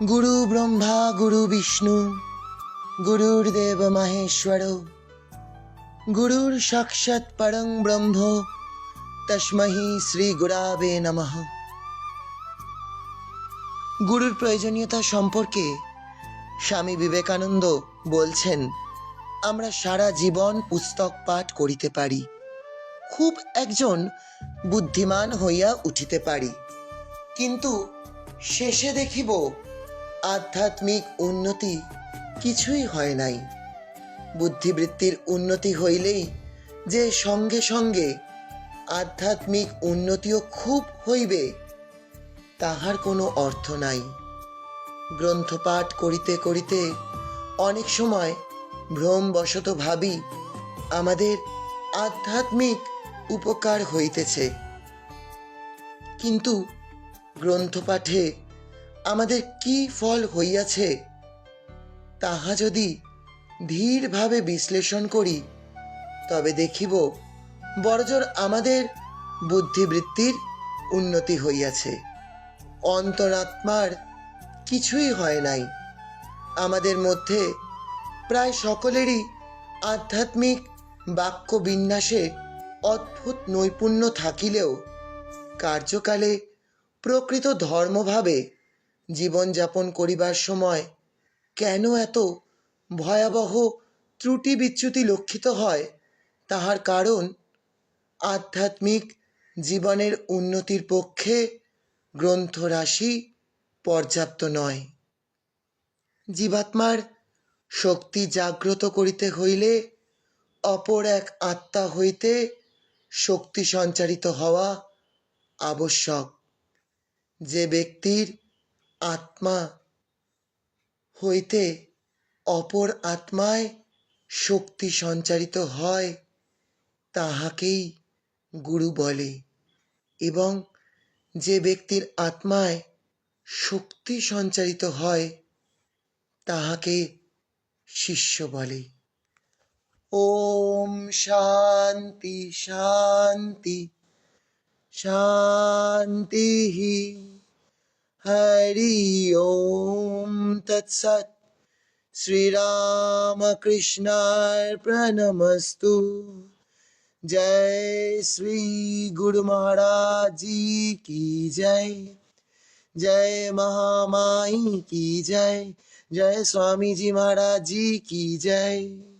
গুরু ব্রহ্মা, গুরু বিষ্ণু, গুরুর দেব মহেশ্বর, গুরুর সাক্ষাৎ পরং ব্রহ্ম তস্মহি শ্রী গুরাবে নমঃ। গুরুর প্রয়োজনীয়তা সম্পর্কে স্বামী বিবেকানন্দ বলছেন, আমরা সারা জীবন পুস্তক পাঠ করিতে পারি। খুব একজন বুদ্ধিমান হইয়া উঠিতে পারি। কিন্তু শেষে দেখিব আধ্যাত্মিক উন্নতি কিছুই হয় নাই। বুদ্ধিবৃত্তির উন্নতি হইলেই যে সঙ্গে সঙ্গে আধ্যাত্মিক উন্নতিও খুব হইবে, তাহার কোনো অর্থ নাই। গ্রন্থপাঠ করিতে করিতে অনেক সময় ভ্রমবশত ভাবি, আমাদের আধ্যাত্মিক উপকার হইতেছে। কিন্তু গ্রন্থপাঠে আমাদের কি ফল হইয়াছে, তাহা যদি ধীরভাবে বিশ্লেষণ করি, তবে দেখিব বড়জোর আমাদের বুদ্ধিবৃত্তির উন্নতি হইয়াছে। অন্তরাত্মার কিছুই হয় নাই। আমাদের মধ্যে প্রায় সকলেরই আধ্যাত্মিক বাক্য বিন্যাসে অদ্ভুত নৈপুণ্য থাকিলেও কার্যকালে প্রকৃত ধর্মভাবে জীবনযাপন করিবার সময় কেন এত ভয়াবহ ত্রুটি বিচ্যুতি লক্ষিত হয়? তাহার কারণ আধ্যাত্মিক জীবনের উন্নতির পক্ষে গ্রন্থরাশি পর্যাপ্ত নয়। জীবাত্মার শক্তি জাগ্রত করিতে হইলে অপর এক আত্মা হইতে শক্তি সঞ্চারিত হওয়া আবশ্যক। যে ব্যক্তির আত্মা হইতে অপর আত্মায় শক্তি সঞ্চারিত হয়, তাহাকেই গুরু বলে এবং যে ব্যক্তির আত্মায় শক্তি সঞ্চারিত হয়, তাহাকে শিষ্য বলে। ওম শান্তি শান্তি শান্তি हरि ओम तत्सत। श्री राम प्रणमस्तु जय श्री गुरु महाराज जी की जय। जय महामाई की जय। जय स्वामी जी महाराज जी की जय।